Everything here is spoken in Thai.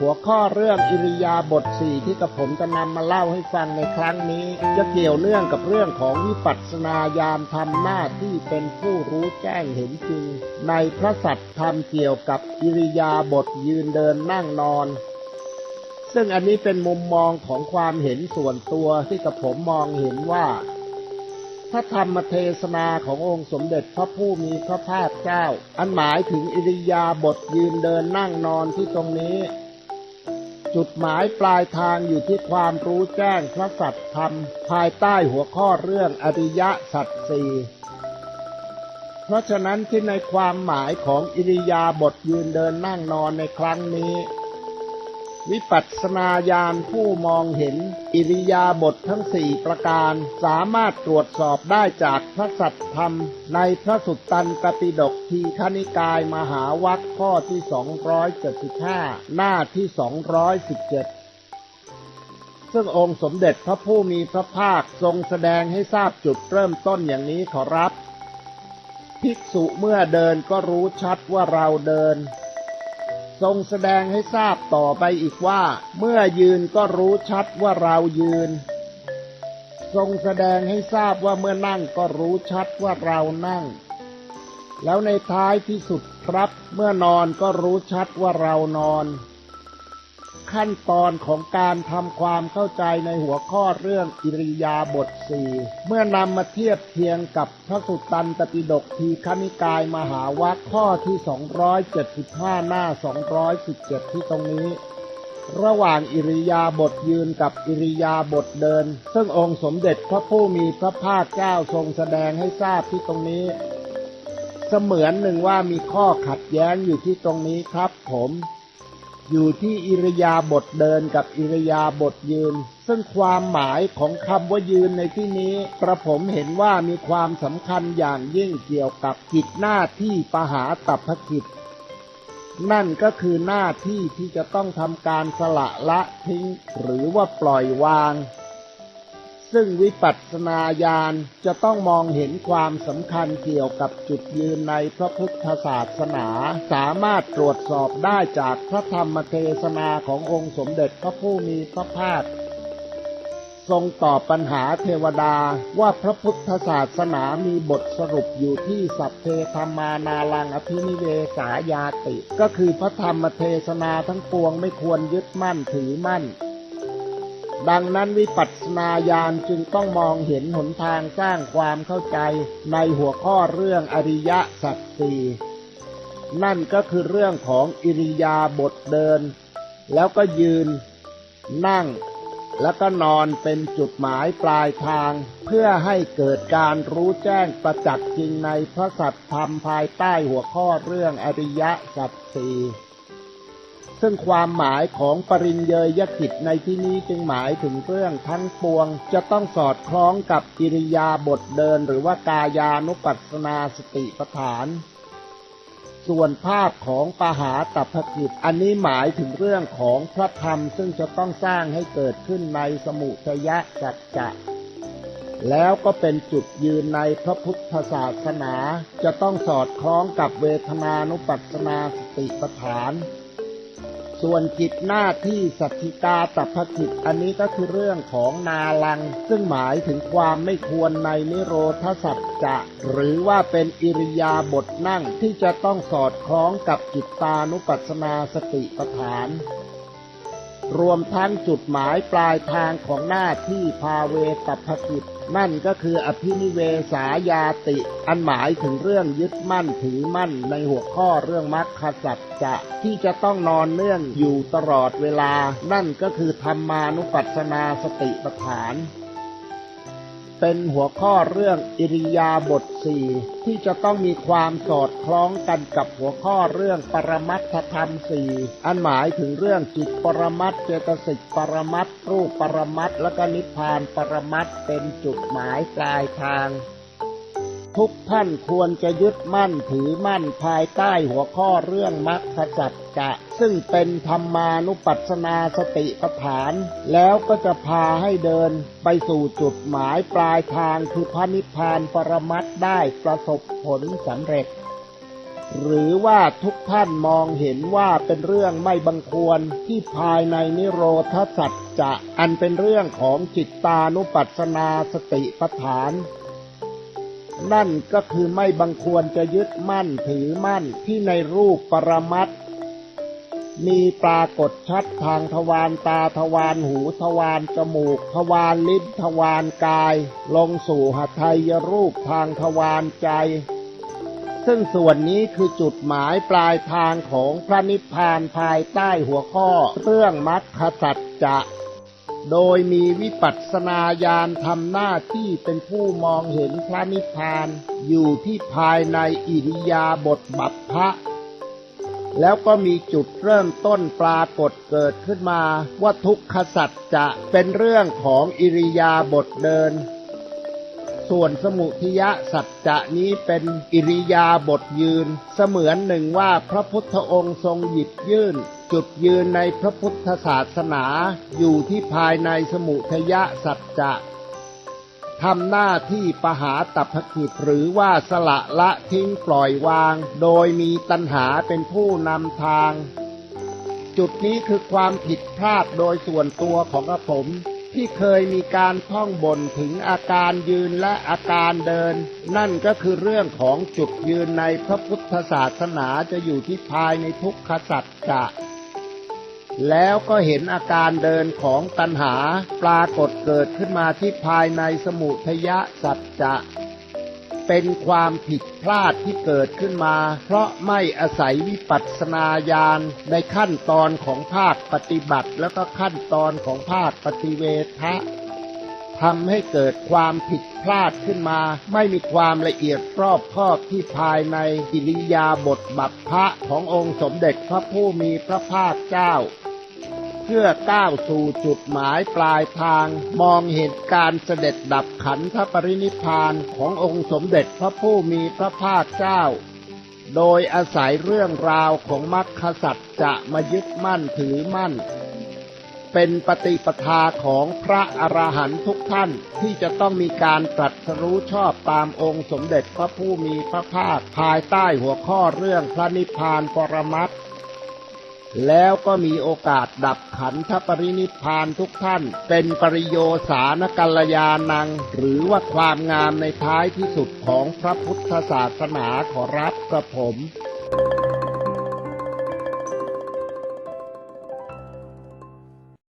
หัวข้อเรื่องอิริยาบถสี่ที่กระผมจะนำมาเล่าให้ฟังในครั้งนี้ จะเกี่ยวเนื่องกับเรื่องของวิปัสสนาญาณทำหน้าที่เป็นผู้รู้แจ้งเห็นจริง ในพระสัตธรรมเกี่ยวกับอิริยาบถยืนเดินนั่งนอน ซึ่งอันนี้เป็นมุมมองของความเห็นส่วนตัวที่กระผมมองเห็นว่าพระธรรมเทศนาขององค์สมเด็จพระผู้มีพระภาคเจ้า อันหมายถึงอิริยาบถยืนเดินนั่งนอนที่ตรงนี้ จุดหมายปลายทางอยู่ที่ความรู้แจ้งพระสัตธรรม ภายใต้หัวข้อเรื่องอริยสัจสี่เพราะฉะนั้นที่ในความหมายของอิริยาบถยืนเดินนั่งนอนในครั้งนี้ วิปัสสนาญาณผู้มองเห็น อิริยาบถททั้งสี่ประการ สามารถตรวจสอบได้จากพระสัตธรรม ในพระสุตตันกปิฎกทีคณิกายมหาวัคข้อที่ 275 หน้าที่ 217ซึ่งองค์สมเด็จพระผู้มีพระภาคทรงแสดงให้ทราบจุดเริ่มต้นอย่างนี้ขอรับ ภิกษุเมื่อเดินก็รู้ชัดว่าเราเดิน ทรงแสดงให้ทราบต่อไปอีกว่า เมื่อยืนก็รู้ชัดว่าเรายืน ทรงแสดงให้ทราบว่าเมื่อนั่งก็รู้ชัดว่าเรานั่ง แล้วในท้ายที่สุดครับ เมื่อนอนก็รู้ชัดว่าเรานอน ขั้นตอนของการทำความเข้าใจในหัวข้อเรื่องอิริยาบถสี่เมื่อนำมาเทียบเทียงกับพระสุตตันตปิฎกทีคณิกายมหาวัคข้อที่ 275 หน้า 217 ที่ตรงนี้ ระหว่างอิริยาบถยืนกับอิริยาบถเดิน ซึ่งองค์สมเด็จพระผู้มีพระภาคเจ้าทรงแสดงให้ทราบที่ตรงนี้ เสมือนหนึ่งว่ามีข้อขัดแย้งอยู่ที่ตรงนี้ครับผม อยู่ที่อิริยาบถเดินกับอิริยาบถยืน ซึ่งความหมายของคำว่ายืนในที่นี้กระผมเห็นว่ามีความสำคัญอย่างยิ่งเกี่ยวกับกิจหน้าที่ปหาตัพกิจ นั่นก็คือหน้าที่ที่จะต้องทำการสละละทิ้งหรือว่าปล่อยวาง ซึ่งวิปัสสนาญาณจะต้องมองเห็นความสำคัญเกี่ยวกับจุดยืนในพระพุทธศาสนา สามารถตรวจสอบได้จากพระธรรมเทศนาขององค์สมเด็จพระผู้มีพระภาคทรงตอบปัญหาเทวดาว่าพระพุทธศาสนามีบทสรุปอยู่ที่สัพเพธรรมานาลังอภินิเวสายาติ ก็คือพระธรรมเทศนาทั้งปวงไม่ควรยึดมั่นถือมั่น ดังนั้นวิปัสสนาญาณจึงต้องมองเห็นหนทางสร้างความเข้าใจในหัวข้อเรื่องอริยสัจสี่นั่นก็คือเรื่องของอิริยาบถเดิน แล้วก็ยืน นั่ง แล้วก็นอนเป็นจุดหมายปลายทาง เพื่อให้เกิดการรู้แจ้งประจักษ์จริงในพระสัตธรรมภายใต้หัวข้อเรื่องอริยสัจสี่ ซึ่งความหมายของปริญเยยกิจในที่นี้จึงหมายถึงเรื่องทั้งปวง จะต้องสอดคล้องกับกิริยาบทเดิน หรือว่ากายานุปัสสนาสติปัฏฐาน ส่วนภาพของปหาตัพกิจ อันนี้หมายถึงเรื่องของพระธรรม ซึ่งจะต้องสร้างให้เกิดขึ้นในสมุทยสัจจะแล้วก็เป็นจุดยืนในพระพุทธศาสนา จะต้องสอดคล้องกับเวทนานุปัสสนาสติปัฏฐาน ส่วนกิจหน้าที่สัจจิตาตัพกิจอันนี้ก็คือเรื่องของนาลัง ซึ่งหมายถึงความไม่ควรในนิโรธสัจจะหรือว่าเป็นอิริยาบถนั่งที่จะต้องสอดคล้องกับจิตตานุปัสสนาสติปัฏฐาน รวมทั้งจุดหมายปลายทางของหน้าที่ภาเวตัพกิจ นั่นก็คืออภินิเวสายาติ อันหมายถึงเรื่องยึดมั่นถือมั่นในหัวข้อเรื่องมรรคสัจจะที่จะต้องนอนเนื่องอยู่ตลอดเวลา นั่นก็คือธรรมานุปัสสนาสติปัฏฐาน เป็นหัวข้อเรื่องอิริยาบถสี่ที่จะต้องมีความสอดคล้องกันกับหัวข้อเรื่องปรมัตถธรรมสี่อันหมายถึงเรื่องจิตปรมัตเจตสิกปรมัตรูปปรมัตและก็นิพพานปรมัตเป็นจุดหมายปลายทาง ทุกท่านควรจะยึดมั่นถือมั่นภายใต้หัวข้อเรื่องมรรคสัจจะ ซึ่งเป็นธรรมานุปัสสนาสติปัฏฐาน แล้วก็จะพาให้เดินไปสู่จุดหมายปลายทางคือพระนิพพานปรมัตถ์ได้ประสบผลสำเร็จ หรือว่าทุกท่านมองเห็นว่าเป็นเรื่องไม่บังควรที่ภายในนิโรธสัจจะอันเป็นเรื่องของจิตตานุปัสสนาสติปัฏฐาน นั่นก็คือไม่บังควรจะยึดมั่นถือมั่นที่ในรูปปรมัตมีปรากฏชัดทางทวารตาทวารหูทวารจมูก ทวารลิ้นทวารกาย ลงสู่หทัยรูปทางทวารใจ ซึ่งส่วนนี้คือจุดหมายปลายทางของพระนิพพานภายใต้หัวข้อเรื่องมรรคสัจจะ โดยมีวิปัสสนาญาณทำหน้าที่เป็นผู้มองเห็นพระนิพพานอยู่ที่ภายในอิริยาบถบัพพะแล้วก็มีจุดเริ่มต้นปรากฏเกิดขึ้นมา ว่าทุกขสัจจะเป็นเรื่องของอิริยาบถเดิน ส่วนสมุทิยะสัจจะนี้เป็นอิริยาบถยืน เสมือนหนึ่งว่าพระพุทธองค์ทรงหยิบยื่น จุดยืนในพระพุทธศาสนาอยู่ที่ภายในสมุทยะสัจจะทำหน้าที่ปหาตัพกิจหรือว่าสละละทิ้งปล่อยวาง โดยมีตัณหาเป็นผู้นำทาง จุดนี้คือความผิดพลาดโดยส่วนตัวของกระผมที่เคยมีการท่องบนถึงอาการยืนและอาการเดิน นั่นก็คือเรื่องของจุดยืนในพระพุทธศาสนาจะอยู่ที่ภายในทุกขสัจจะ แล้วก็เห็นอาการเดินของตัณหาปรากฏเกิดขึ้นมาที่ภายในสมุทยะสัจจะเป็นความผิดพลาดที่เกิดขึ้นมา เพราะไม่อาศัยวิปัสสนาญาณในขั้นตอนของภาคปฏิบัติ แล้วก็ขั้นตอนของภาคปฏิเวทะ ทำให้เกิดความผิดพลาดขึ้นมา ไม่มีความละเอียดรอบคอบที่ภายในกิริยาบทบัพพะขององค์สมเด็จพระผู้มีพระภาคเจ้า เพื่อก้าวสู่จุดหมายปลายทาง มองเห็นการเสด็จดับขันธปรินิพานขององค์สมเด็จพระผู้มีพระภาคเจ้า โดยอาศัยเรื่องราวของมรรคสัตวจะมายึดมั่นถือมั่น เป็นปฏิปทาของพระอรหันตุทุกท่านที่จะต้องมีการตรัสรู้ชอบตามองค์สมเด็จพระผู้มีพระภาคภายใต้หัวข้อเรื่องพระนิพพานปรมัตถ์แล้วก็มีโอกาสดับขันธปรินิพพานทุกท่าน เป็นปริโยสานกัลยานัง หรือว่าความงามในท้ายที่สุดของพระพุทธศาสนาขอรับกระผม